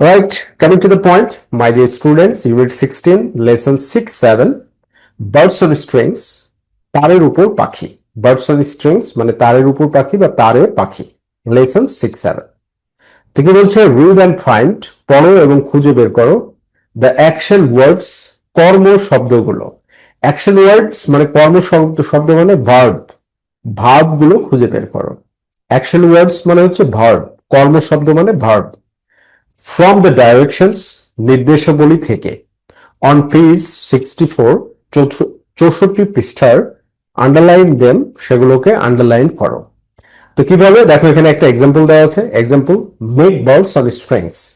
Right, coming to the point, my dear students, unit 16, lesson 6, 7, birds on strings, তারের উপর পাখি birds on strings মানে তারের উপর পাখি বা তারে পাখি lesson 6, 7. তো কি বলছে read and find, পড়ো এবং খুঁজে বের করো the action words, কর্ম শব্দগুলো action words মানে কর্ম শব্দ শব্দ মানে verb, verb গুলো খুঁজে বের করো action words মানে হচ্ছে verb, কর্ম শব্দ মানে verb. From the directions, নির্দেশাবলী থেকে, on page 64 চৌষ- চৌষট্টি পৃষ্ঠার আন্ডারলাইন দেন সেগুলোকে আন্ডারলাইন করো। তো কীভাবে? দেখো, এখানে একটা এক্সাম্পল দেওয়া আছে। Example make birds on strings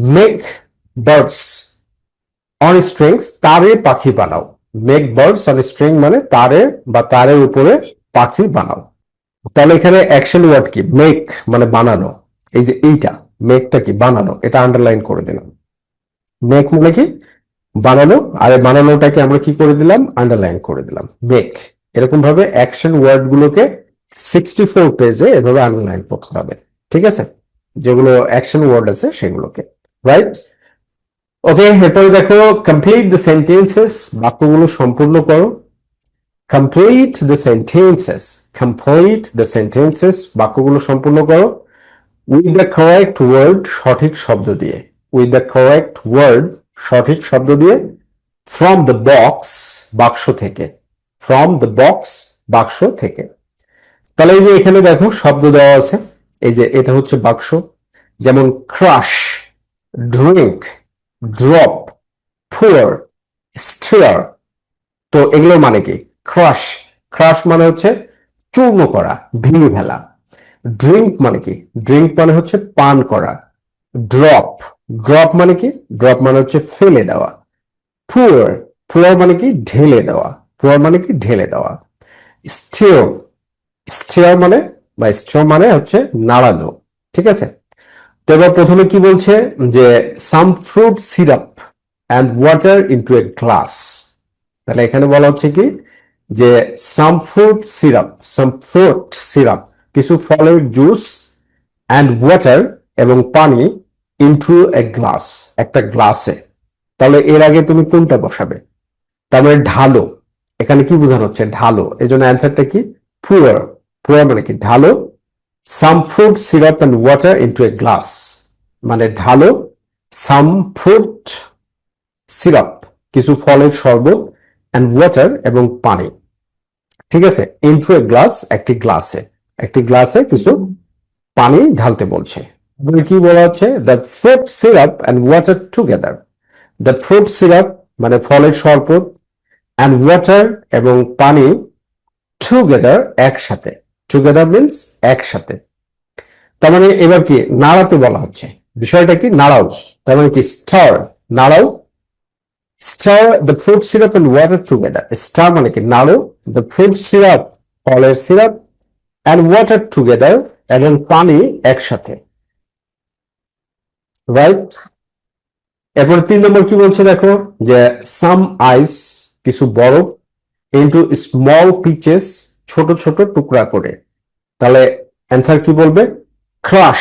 make birds on strings তারে পাখি বানাও। মেক বার্ডস অন স্ট্রিং মানে তারে বা তারের উপরে পাখি বানাও। তাহলে এখানে অ্যাকশন ওয়ার্ড কি? মেক মানে বানানো। এই যে এইটা। মেকটা কি? বানানো। এটা আন্ডারলাইন করে দিলাম। মেক মানে কি? বানানো। আর বানানোটাকে আমরা কি করে দিলাম? আন্ডারলাইন করে দিলাম। মেক এরকম ভাবে অ্যাকশন ওয়ার্ড গুলোকে সিক্সটি ফোর পেজে এভাবে আন্ডারলাইন করতে হবে। ঠিক আছে? যেগুলো অ্যাকশন ওয়ার্ড আছে সেগুলোকে। রাইট ওকে এরপরে দেখো কমপ্লিট দ্য সেন্টেন্সেস বাক্যগুলো সম্পূর্ণ করো। Complete the sentences complete the sentences বাক্যগুলো সম্পূর্ণ করো। উইথ দ্য কারেক্ট ওয়ার্ড সঠিক শব্দ দিয়ে। উইথ দ্য কারেক্ট ওয়ার্ড সঠিক শব্দ দিয়ে ফ্রম দ্য বক্স বাক্স থেকে। ফ্রম দ্য বক্স বাক্স থেকে। তাহলে এই যে এখানে দেখো শব্দ দেওয়া আছে। এই যে এটা হচ্ছে বাক্স। যেমন crush drink drop pour stir তো এগুলোর মানে কি? ক্রাশ ক্রাশ মানে হচ্ছে চূর্ণ করা, ভেঙে ফেলা। ড্রিঙ্ক মানে কি? ড্রিঙ্ক মানে হচ্ছে পান করা। ড্রপ ড্রপ মানে কি? ড্রপ মানে হচ্ছে ফেলে দেওয়া। পুয়ার পুয়ার মানে কি? ঢেলে দেওয়া। পুয়ার মানে কি? ঢেলে দেওয়া। স্টিয়ার স্টিয়ার মানে বা স্টিয়ার মানে হচ্ছে নাড়ানো। ঠিক আছে? তো এবার প্রথমে কি বলছে? যে some fruit syrup and water into a glass তাহলে এখানে বলা হচ্ছে কি? যে some fruit syrup some fruit syrup কিছু ফলের জুস অ্যান্ড ওয়াটার এবং পানি ইনটু এ গ্লাস একটা গ্লাসে তাহলে এর আগে তুমি কোনটা বসাবে? তারপরে ঢালো। এখানে কি বোঝানো হচ্ছে? ঢালো। এই জন্য অ্যান্সারটা কি? পুয়ার। পুয়ার মানে কি? ঢালো। Some fruit syrup and water into a glass মানে ঢালো। সাম ফ্রুট সিরাপ কিছু ফলের শরবত অ্যান্ড ওয়াটার এবং পানি। ঠিক আছে? ইনটু এ গ্লাস একটি গ্লাসে একটি গ্লাসে কিছু পানি ঢালতে বলছে। কি বলা হচ্ছে? The fruit syrup and water together the fruit syrup মানে ফলের শরবত অ্যান্ড ওয়াটার এবং পানি টুগেদার একসাথে। টুগেদার মিনস একসাথে। তার মানে এবার কি নাড়াতে বলা হচ্ছে। বিষয়টা কি? নাড়াও। তার মানে কি? Stir নাড়াও। Stir the fruit syrup and water together stir মানে কি? নাড়ো দ্য ফ্রুট সিরাপ ফলের সিরাপ অ্যান্ড ওয়াটার টুগেদার এবং পানি একসাথে। রাইট এরপর তিন নম্বর কি বলছে দেখো? যে সাম আইস কিছু বরফ ইন্টু স্মল পিচেস ছোট ছোট টুকরা করে। তাহলে অ্যান্সার কি বলবে? ক্রাশ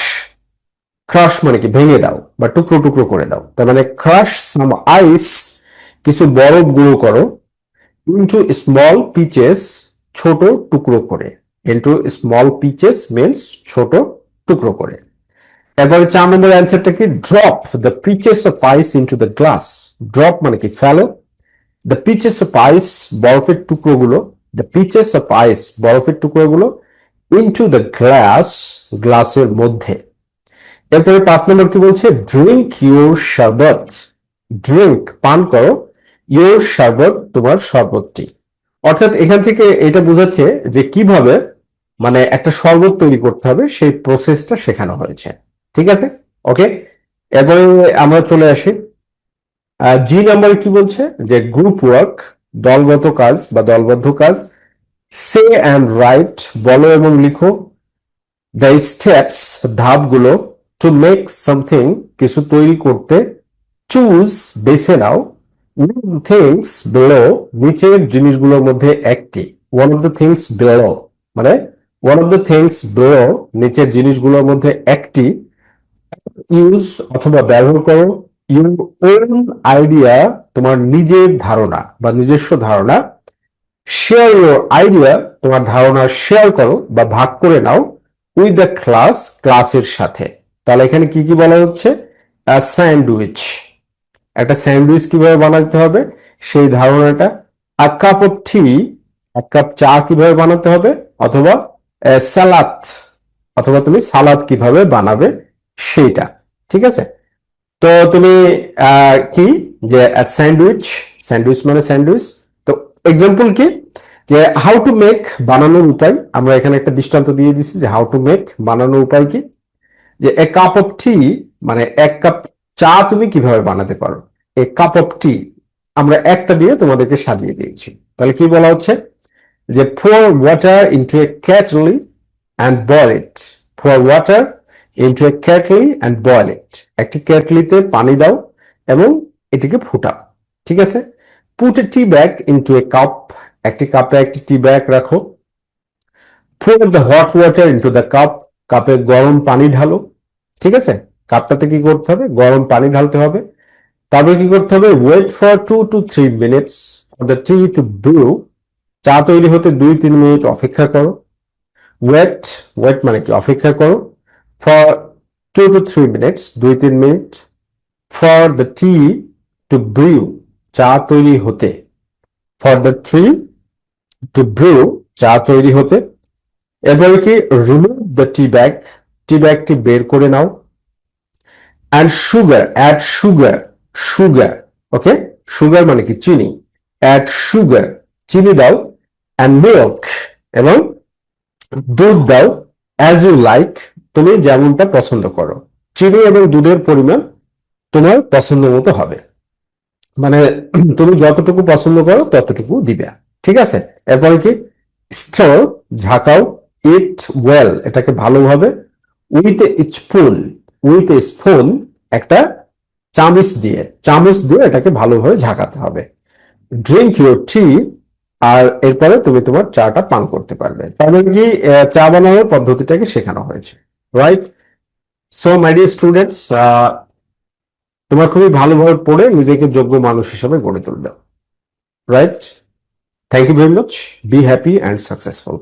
ক্রাশ মানে কি? ভেঙে দাও বা টুকরো টুকরো করে দাও। তার মানে ক্রাশ সাম আইস কিছু বরফ গুঁড়ো করো ইন্টু স্মল পিচেস ছোট টুকরো করে। ইন্টু স্মল পিচেস মিনস ছোট টুকরো করে। এরপরে চার নম্বর অ্যান্সারটা কি? Drop the pieces of ice into the glass drop মানে কি? ফেলো। দ্য পিচেস অফ আইস বরফের টুকরোগুলো দ্য পিচেস অফ আইস বরফের টুকরোগুলো ইনটু দ্য গ্লাস গ্লাসের মধ্যে। এরপরে পাঁচ নম্বর কি বলছে? ড্রিঙ্ক ইউর শরবত ড্রিঙ্ক পান করো। ইউর শরবত তোমার শরবতটি। অর্থাৎ এখান থেকে এটা বোঝাচ্ছে যে কীভাবে মানে একটা শরবত তৈরি করতে হবে, সেই প্রসেসটা শেখানো হয়েছে। ঠিক আছে? ওকে এরপরে আমরা চলে আসি। জি নাম্বার কি বলছে? যে গ্রুপ ওয়ার্ক দলগত কাজ বা দলবদ্ধ কাজ সে অ্যান্ড রাইট বলো এবং লিখো। দ্য স্টেপস ধাপগুলো টু মেক সামথিং কিছু তৈরি করতে চুজ বেছে নাও। থিংস বেলো নিচের জিনিসগুলোর মধ্যে একটি। One of the things below মানে one of the things below নিচের জিনিসগুলোর মধ্যে একটি ইউজ অথবা ব্যবহার করো ইউর ওন আইডিয়া তোমার নিজের ধারণা বা নিজস্ব ধারণা শেয়ার ইউর আইডিয়া তোমার ধারণা শেয়ার করো বা ভাগ করে নাও উইথ দ্য ক্লাস ক্লাসের সাথে। তাহলে এখানে কি কি বলা হচ্ছে? স্যান্ডউইচ একটা স্যান্ডউইচ কীভাবে বানাতে হবে? সেই ধারণাটা আ কাপ অফ টি এক কাপ চা কীভাবে বানাতে হবে? অথবা সালাদ, অথবা তুমি সালাদ কীভাবে বানাবে সেইটা, ঠিক আছে? তো তুমি কি? যে স্যান্ডউইচ স্যান্ডউইচ মানে স্যান্ডউইচ তো এক্সাম্পল কি? যে হাউ টু মেক বানানোর উপায়। আমরা এখানে একটা দৃষ্টান্ত দিয়ে দিছি যে হাউ টু মেক বানানোর উপায় কি? যে এ কাপ অফ টি মানে এক কাপ চা তুমি কীভাবে বানাতে পারো? এ কাপ অফ টি আমরা একটা দিয়ে তোমাদেরকে সাজিয়ে দিয়েছি। তাহলে কি বলা হচ্ছে? যে pour water into a kettle and boil it. Pour water into a kettle and boil it. একটি কেটলিতে পানি দাও এবং এটিকে ফুটাও। ঠিক আছে? Put a tea bag into a cup একটি কাপে একটি টি ব্যাগ রাখো। Pour the hot water into the cup কাপে গরম পানি ঢালো। ঠিক আছে? কাপটাতে কি করতে হবে? গরম পানি ঢালতে হবে। তারপরে কি করতে হবে? Wait for two two three minutes for the tea to brew চা তৈরি হতে দুই, তিন মিনিট অপেক্ষা করো। ওয়েট ওয়েট মানে কি? অপেক্ষা করো। For two two three minutes দুই, তিন minute. For the tea to brew চা তৈরি হতে। For the tree to brew চা তৈরি হতে। এরপরে কি? Remove the tea bag tea ব্যাগটি বের করে নাও। And sugar add sugar sugar okay sugar মানে কি? চিনি। অ্যাড সুগার চিনি দাও। অ্যান্ড মিল্ক এবং দুধ দাও অ্যাজ ইউ লাইক তুমি যেমনটা পছন্দ করো। চিনি এবং দুধের পরিমাণ তোমার পছন্দ মতো হবে। মানে তুমি যতটুকু পছন্দ করো ততটুকু দিবে। ঠিক আছে? এরপরে কি? স্টোর ঝাঁকাও ইট ওয়েল এটাকে ভালোভাবে with a spoon with a spoon একটা চামচ দিয়ে চামচ দিয়ে এটাকে ভালোভাবে ঝাঁকাতে হবে। ড্রিঙ্ক ইউর টি আর এরপরে তুমি তোমার চাটা পান করতে পারবে। তাহলে কি চা বানানোর পদ্ধতিটাকে শেখানো হয়েছে right so my dear students তোমার খুবই ভালোভাবে পড়ে নিজেকে যোগ্য মানুষ হিসেবে গড়ে তুলবে right thank you very much be happy and successful